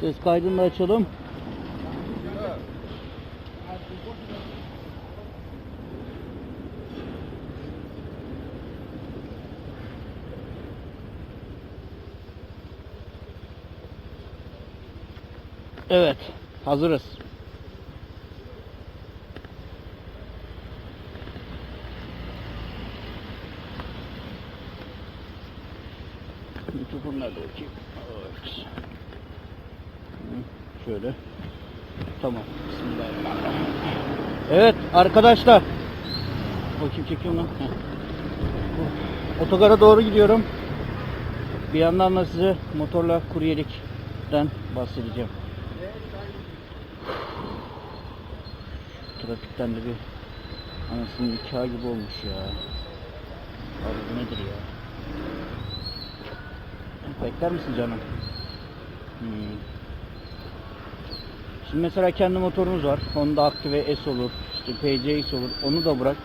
Ses kaydını da açalım. Evet, hazırız. Mikrofon nerede? Evet. Şöyle. Tamam. Bismillahirrahmanirrahim. Evet arkadaşlar. Bakayım çekiyorum lan. Otogara doğru gidiyorum. Bir yandan da size motorla kuryelikten bahsedeceğim. Trafikten de bir anasının nikahı gibi olmuş ya. Abi bu nedir ya? Bekler misin canım? Hmm. Şimdi mesela kendi motorunuz var. Honda Active S olur, işte PCX olur. Onu da bırak.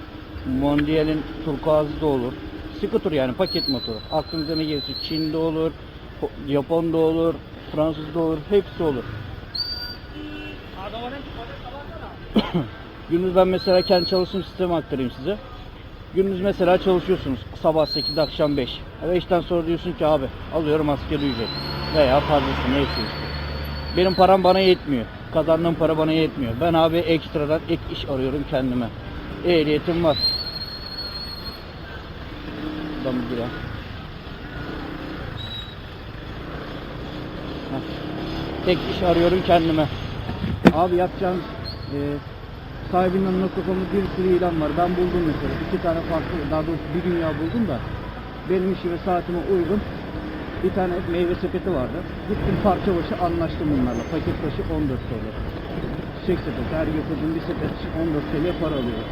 Mondial'in Turkuaz'ı da olur. Scooter yani paket motoru. Aklınıza ne gelirse Çin'de olur, Japon'da olur, Fransız'da olur, hepsi olur. Gündüz ben mesela kendi çalışım sistemi aktarayım size. Gündüz mesela çalışıyorsunuz sabah 8 akşam 5. 5'ten sonra diyorsun ki abi alıyorum askeri ücret veya fazlası neyse işte. Benim param bana yetmiyor. Kazandığım para bana yetmiyor. Ben abi ekstradan ek iş arıyorum kendime. Ehliyetim var. Buradan bir. Tek iş arıyorum kendime. Abi yapacağım e, sahibinden.com'da bir sürü ilan var. Ben buldum mesela. iki tane farklı, daha doğrusu bir dünya buldum da benim işi ve saatime uygun bir tane meyve sepeti vardı. Gittim parça başı anlaştım bunlarla. Paket başı 14 TL. Çiçek sepeti. Her götürdüğüm bir sepet için 14 TL para alıyor.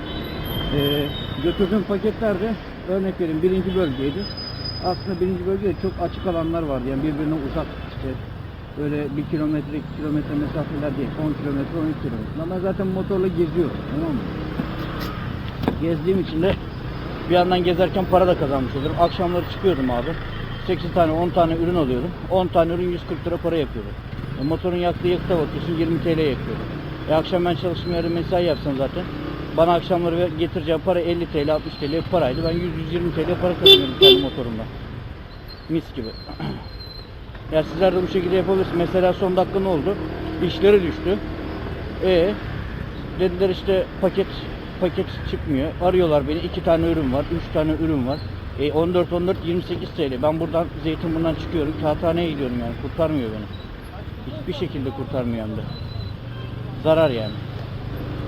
Ee, götürdüğüm paketlerde örnek vereyim birinci bölgeydi. Aslında birinci bölgede çok açık alanlar vardı. Yani birbirine uzak işte Öyle bir kilometre, iki kilometre mesafeler değil. 10 kilometre, 13 kilometre. Ama zaten motorla geziyorum. Tamam mı? Gezdiğim için de bir yandan gezerken para da kazanmış olurum. Akşamları çıkıyordum abi. 8 tane, 10 tane ürün alıyordum. 10 tane ürün 140 lira para yapıyordu. E, motorun yaktığı yakıta bakıyorsun 20 TL yakıyordu. E, akşam ben çalışmaya yarın mesai yapsam zaten. Bana akşamları getireceğim para 50 TL, 60 TL paraydı. Ben 100-120 TL para kazanıyorum kendi motorumla. Mis gibi. Ya sizler de bu şekilde yapabilirsiniz. Mesela son dakika ne oldu? İşleri düştü. E dediler işte paket paket çıkmıyor. Arıyorlar beni. iki tane ürün var, üç tane ürün var. E 14 14 28 TL. Ben buradan Zeytinburnu'ndan çıkıyorum. Kağıthane'ye gidiyorum yani. Kurtarmıyor beni. Hiçbir şekilde kurtarmıyor hem. Zarar yani.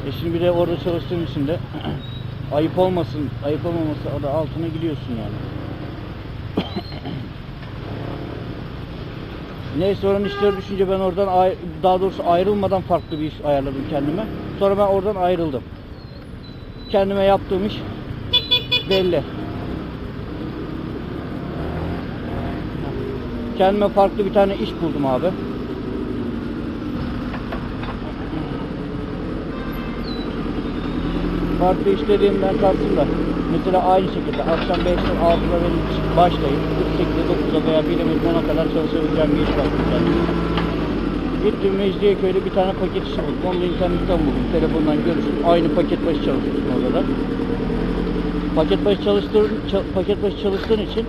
E şimdi bir de orada çalıştığım için de ayıp olmasın, ayıp olmaması adı altına gidiyorsun yani. Neyse oranın işleri düşünce ben oradan daha doğrusu ayrılmadan farklı bir iş ayarladım kendime. Sonra ben oradan ayrıldım. Kendime yaptığım iş belli. Kendime farklı bir tane iş buldum abi. Farklı iş dediğimden kastım da mesela aynı şekilde akşam 5'ten 6'da benim başlayıp 8'e 9'a veya bilemedim 10'a kadar çalışabileceğim bir iş kendime. Gittim Mecidiyeköy'de bir tane paket işi buldum. Onu internetten buldum. Telefondan görüştüm. Aynı paket başı çalışıyorsun orada da. Paket başı çalıştığın, ça- paket başı çalıştığın için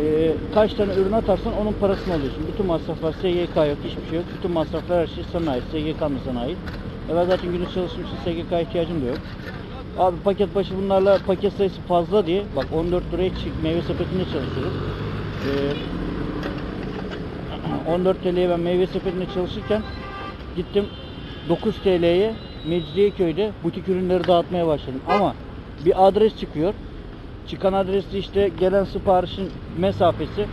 e, kaç tane ürün atarsan onun parasını alıyorsun. Bütün masraflar SGK yok, hiçbir şey yok. Bütün masraflar her şey sana ait. SGK mı sana ait? E ben zaten gündüz çalıştığım için SGK ihtiyacım da yok. Abi paket başı bunlarla paket sayısı fazla diye bak 14 liraya çık meyve sepetinde çalışıyoruz. Ee, 14 TL'ye ben meyve sepetinde çalışırken gittim 9 TL'ye Mecidiyeköy'de butik ürünleri dağıtmaya başladım. Ama bir adres çıkıyor. Çıkan adresi işte gelen siparişin mesafesi.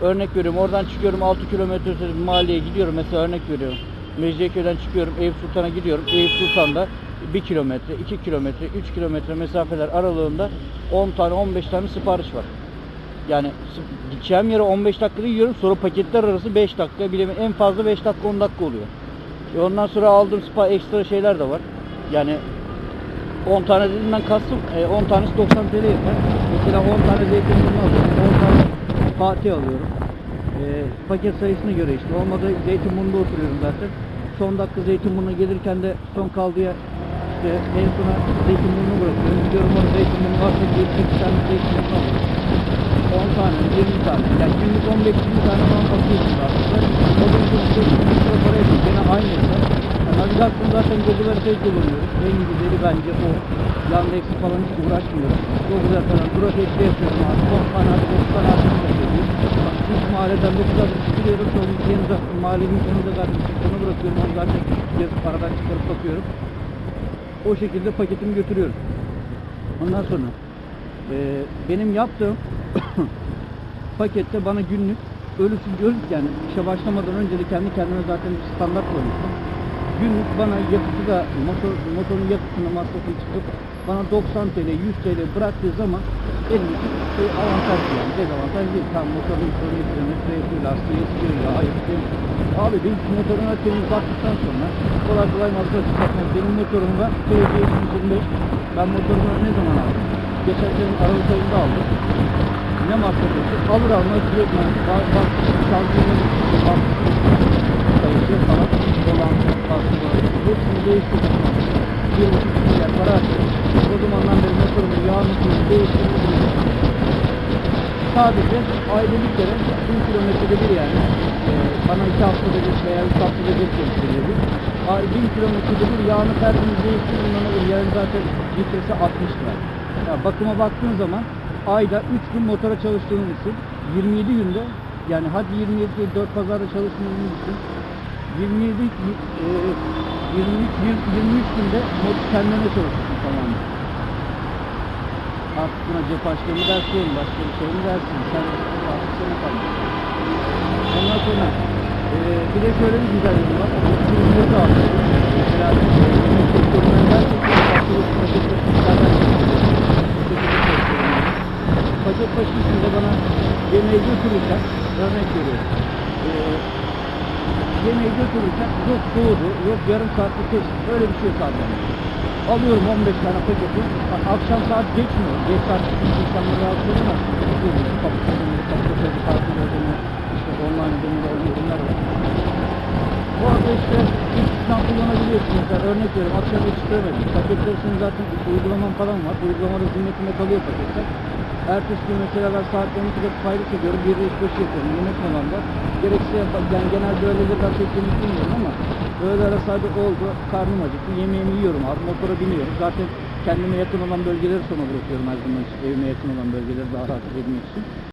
Örnek veriyorum oradan çıkıyorum 6 kilometre bir mahalleye gidiyorum mesela örnek veriyorum. Mecidiyeköy'den çıkıyorum Eyüp Sultan'a gidiyorum. Eyüp Sultan'da 1 kilometre, 2 kilometre, 3 kilometre mesafeler aralığında 10 tane 15 tane sipariş var. Yani gideceğim yere 15 dakikada yiyorum sonra paketler arası 5 dakika bile en fazla 5 dakika 10 dakika oluyor. E ondan sonra aldığım spa ekstra şeyler de var. Yani 10 tane dediğimden kastım e, 10 tanesi 90 TL yapar. Mesela 10 tane zeytinburnu alıyorum. 10 tane Fatih alıyorum. e, paket sayısına göre işte. Olmadı Zeytinburnu'nda oturuyorum zaten. Son dakika Zeytinburnu'na gelirken de son kaldıya işte en sona Zeytinburnu'nu bırakıyorum. Gidiyorum orada Zeytinburnu varsa 7-8 tane Zeytinburnu alıyorum. 10 tane, 20 tane. Yani günlük 15-20 tane falan bakıyorsun aslında. O da bir para ediyor. Gene aynı hesap. Yani navigasyon zaten Google haritayı kullanıyoruz. En güzeli bence o. Yandex falan hiç uğraşmıyorum. Google falan ekle yapıyorum abi. 10 tane abi, 9 tane abi bakıyorum. Üç mahalleden 9 adım çıkıyorum. Sonra yanında mahallenin yanında zaten çıktığını bırakıyorum. Onu zaten yazıp aradan çıkarıp bakıyorum. O şekilde paketimi götürüyorum. Ondan sonra eee, benim yaptığım pakette bana günlük ölüsüz ölüp yani işe başlamadan önce de kendi kendime zaten bir standart koymuştum. Günlük bana yakıtı da motor, motorun yakıtını masrafını çıkıp bana 90 TL 100 TL bıraktığı zaman benim için şey avantaj yani dezavantaj değil. Tam motorun sorunu yapıyor, lastiği eskiriyor ya ayıp Abi benim şu motoruna temiz baktıktan sonra kolay kolay masraf çıkartmaz. Benim motorumda TC 225 ben motorumu ne zaman aldım? Geçen sene Aralık ayında aldım ne masraf etti? Alır almaz direkt ben bak bak şansiyonu bak sayısı falan olan aslında hepsini değiştirdim. Bir buçuk para harcadım. O zamandan beri motorumun yağını suyunu değiştirdim. Sadece ayda bir kere 1000 kilometrede bir yani e, bana iki haftada bir veya üç haftada bir gösteriyordu. Ay 1000 kilometrede bir yağını tertemiz değiştirdim. Bana bir yarın zaten litresi 60 lira. Ya bakıma baktığın zaman ayda 3 gün motora çalıştığını düşün. 27 günde yani hadi 27 değil 4 pazarda çalıştığını düşün. 27 e, 23 23 günde kendine çalışıyorsun tamamen. Artık buna cep açtığını dersin, başka bir şey mi dersin? Sen artık sana kalmış. Ondan sonra e, bir de şöyle bir güzelliği var. Ürünleri de aldım. Mesela e, yemek sektöründen gerçekten farklı bir paket başı içinde bana yemeği götürürken, örnek veriyorum. E, yemeği götürürken yok soğudu, yok yarım saatte kestim. Öyle bir şey kaldı. Alıyorum 15 tane paketi. Akşam saat geçmiyor. Geç saat çıkmış insanları rahatsız edemez. Kapı kapı kapı tatil ödeme, işte online ödeme ürünler var. Bu arada ilk sistem kullanabiliyorsun. Mesela örnek veriyorum akşam yetiştiremedim. Paketler senin zaten uygulaman falan var. Uygulamada zimmetinde kalıyor paketler. Ertesi gün mesela ben saat 12'de paylık ediyorum. 1'de iş başı yapıyorum. Yemek molanda. Gerekse yani genelde öğleleri ben pek yemek yemiyorum ama öğle arası hadi oldu. Karnım acıktı. Yemeğimi yiyorum abi. Motora biniyorum. Zaten kendime yakın olan bölgeleri sona bırakıyorum her zaman. Evime yakın olan bölgeleri daha rahat edebilmek için.